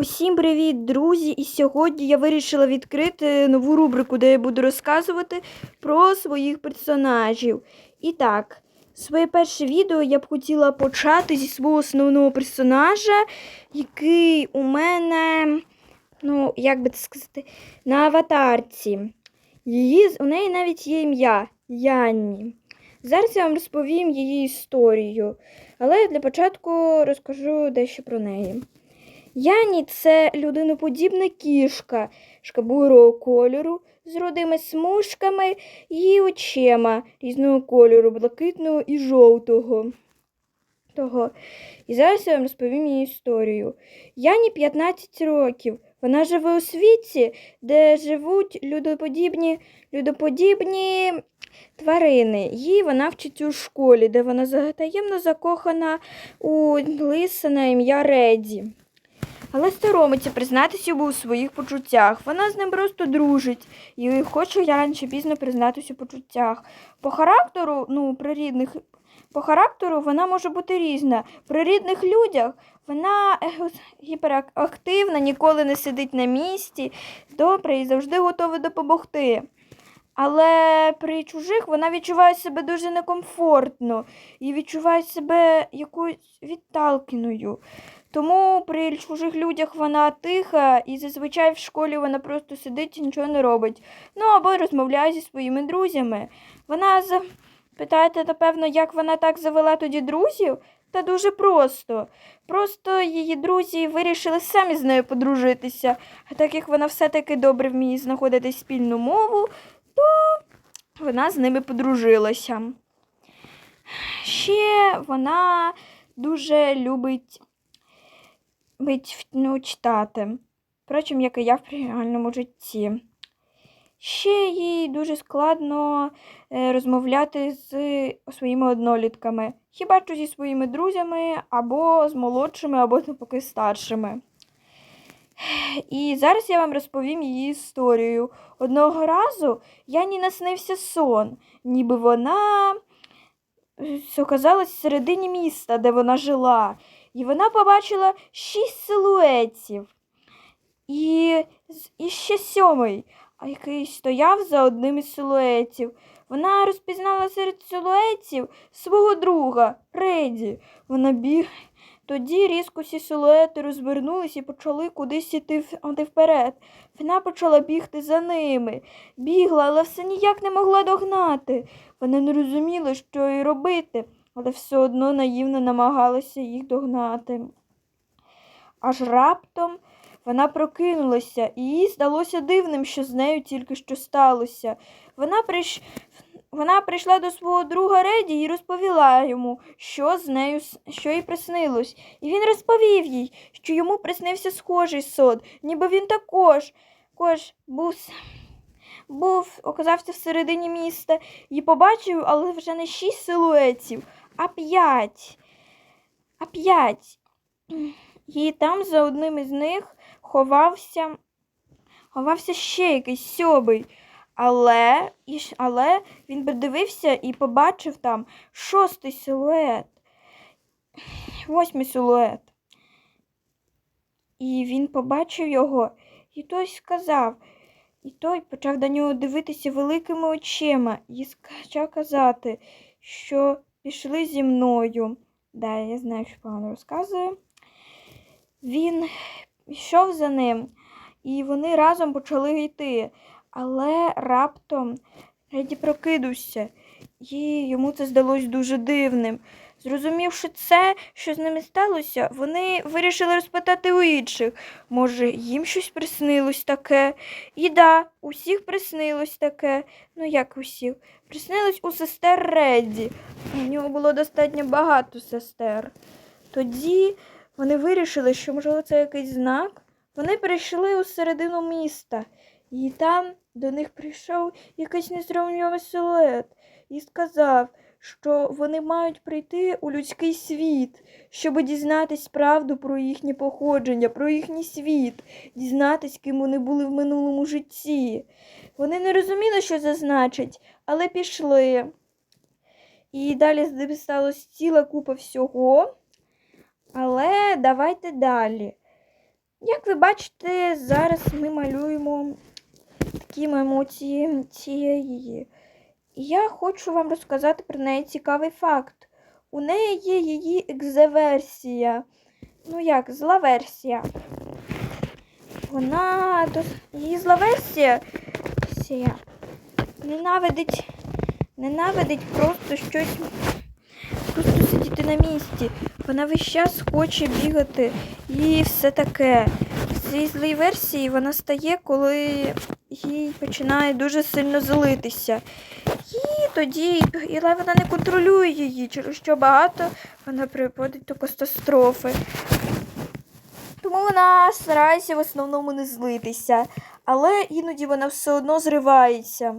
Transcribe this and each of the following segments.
Усім привіт, друзі! І сьогодні я вирішила відкрити нову рубрику, де я буду розказувати про своїх персонажів. І так, своє перше відео я б хотіла почати зі свого основного персонажа, який у мене, ну, як би це сказати, на аватарці. Її, у неї навіть є ім'я Янні. Зараз я вам розповім її історію, але для початку розкажу дещо про неї. Яні це людиноподібна кішка шкабурого кольору з рудими смужками і очима різного кольору, блакитного і жовтого. Того. І зараз я вам розповім її історію. Яні 15 років. Вона живе у світі, де живуть людоподібні, людоподібні тварини. Їй вона вчить у школі, де вона таємно закохана у лиса на ім'я Реді. Але соромиться признатися йому у своїх почуттях. Вона з ним просто дружить і хоче рано чи пізно признатися у почуттях. По характеру, ну, при по характеру вона може бути різна. При рідних людях вона гіперактивна, ніколи не сидить на місці, добре і завжди готова допомогти. Але при чужих вона відчуває себе дуже некомфортно і відчуває себе якоюсь відталкіною. Тому при чужих людях вона тиха і зазвичай в школі вона просто сидить і нічого не робить. Ну або розмовляє зі своїми друзями. Вона з... питаєте, напевно, як вона так завела тоді друзів? Та дуже просто. Просто її друзі вирішили самі з нею подружитися. А так як вона все-таки добре вміє знаходити спільну мову, то вона з ними подружилася. Ще вона дуже любить любить ну, читати. Впрочем, як і я в реальному житті. Ще їй дуже складно е, розмовляти з своїми однолітками. Хіба що зі своїми друзями, або з молодшими, або поки старшими. І зараз я вам розповім її історію. Одного разу Яні наснився сон, ніби вона оказалась всередині міста, де вона жила і вона побачила шість силуетів. І, і ще сьомий, який стояв за одним із силуетів. Вона розпізнала серед силуетів свого друга Реді. Вона біг. Тоді різко всі силуети розвернулися і почали кудись іти вперед. Вона почала бігти за ними, бігла, але все ніяк не могла догнати. Вона не розуміла, що їй робити але все одно наївно намагалася їх догнати. Аж раптом вона прокинулася, і їй здалося дивним, що з нею тільки що сталося. Вона прийш... Вона прийшла до свого друга Реді і розповіла йому, що з нею що їй приснилось. І він розповів їй, що йому приснився схожий сон, ніби він також, також був був, оказався всередині міста і побачив, але вже не шість силуетів, а п'ять. І там за одним із них ховався ховався ще якийсь сьобий. Але але він придивився і побачив там шостий силует, восьмий силует. І він побачив його і той сказав, і той почав до нього дивитися великими очима і почав казати, що пішли зі мною. Да, я знаю, що погано розказує. Він йшов за ним, і вони разом почали йти. Але раптом Реді прокинувся, і йому це здалось дуже дивним. Зрозумівши це, що з ними сталося, вони вирішили розпитати у інших. Може, їм щось приснилось таке. І да, усіх приснилось таке. Ну, як усіх? Приснилось у сестер Редді. У нього було достатньо багато сестер. Тоді вони вирішили, що, можливо, це якийсь знак. Вони прийшли у середину міста, і там до них прийшов якийсь незрівньовий силует і сказав що вони мають прийти у людський світ, щоб дізнатись правду про їхнє походження, про їхній світ, дізнатись, ким вони були в минулому житті. Вони не розуміли, що це значить, але пішли. І далі сталося ціла купа всього. Але давайте далі. Як ви бачите, зараз ми малюємо такі емоції цієї. Я хочу вам розказати про неї цікавий факт. У неї є її екзеверсія. Ну як, зла версія. Вона її зла версія сія, ненавидить, ненавидить просто щось, просто сидіти на місці. Вона весь час хоче бігати і все таке. В цій злій версії вона стає, коли їй починає дуже сильно злитися. І тоді і вона не контролює її, через що багато вона приводить до катастрофи. Тому вона старається в основному не злитися, але іноді вона все одно зривається.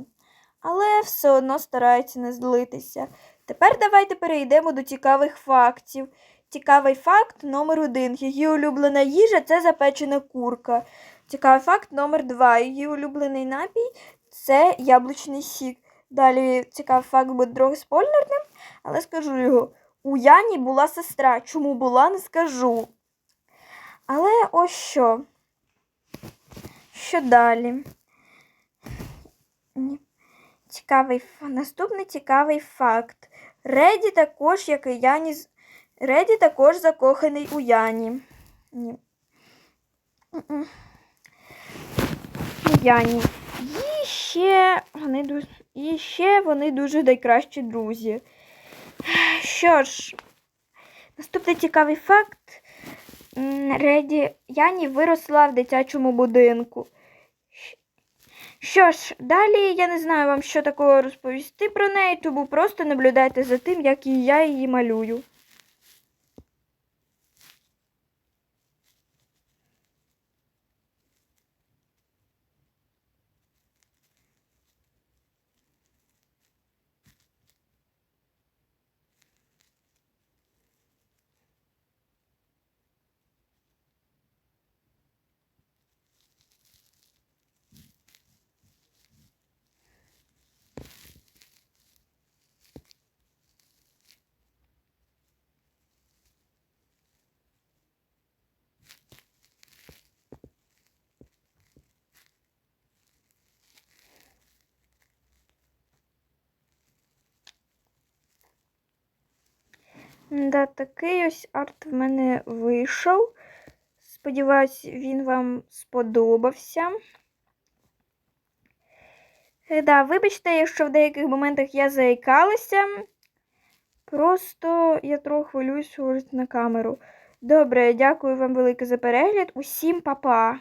Але все одно старається не злитися. Тепер давайте перейдемо до цікавих фактів. Цікавий факт номер один. Її улюблена їжа це запечена курка. Цікавий факт номер два. Її улюблений напій це яблучний сік. Далі цікавий факт буде трохи спойлерним, але скажу його. У Яні була сестра. Чому була, не скажу. Але ось що. Що далі? Цікавий Наступний цікавий факт. Реді також, як і Яні. з- Реді також закоханий у Яні. Ні. У Яні. І ще вони і ще вони дуже найкращі друзі. Що ж, наступний цікавий факт. Реді Яні виросла в дитячому будинку. Що ж, далі я не знаю вам, що такого розповісти про неї, тому просто наблюдайте за тим, як і я її малюю. Да, такий ось арт в мене вийшов. Сподіваюсь, він вам сподобався. Е, Да, вибачте, якщо в деяких моментах я заїкалася. Просто я трохи хвилююсь говорити на камеру. Добре, дякую вам велике за перегляд. Усім па-па!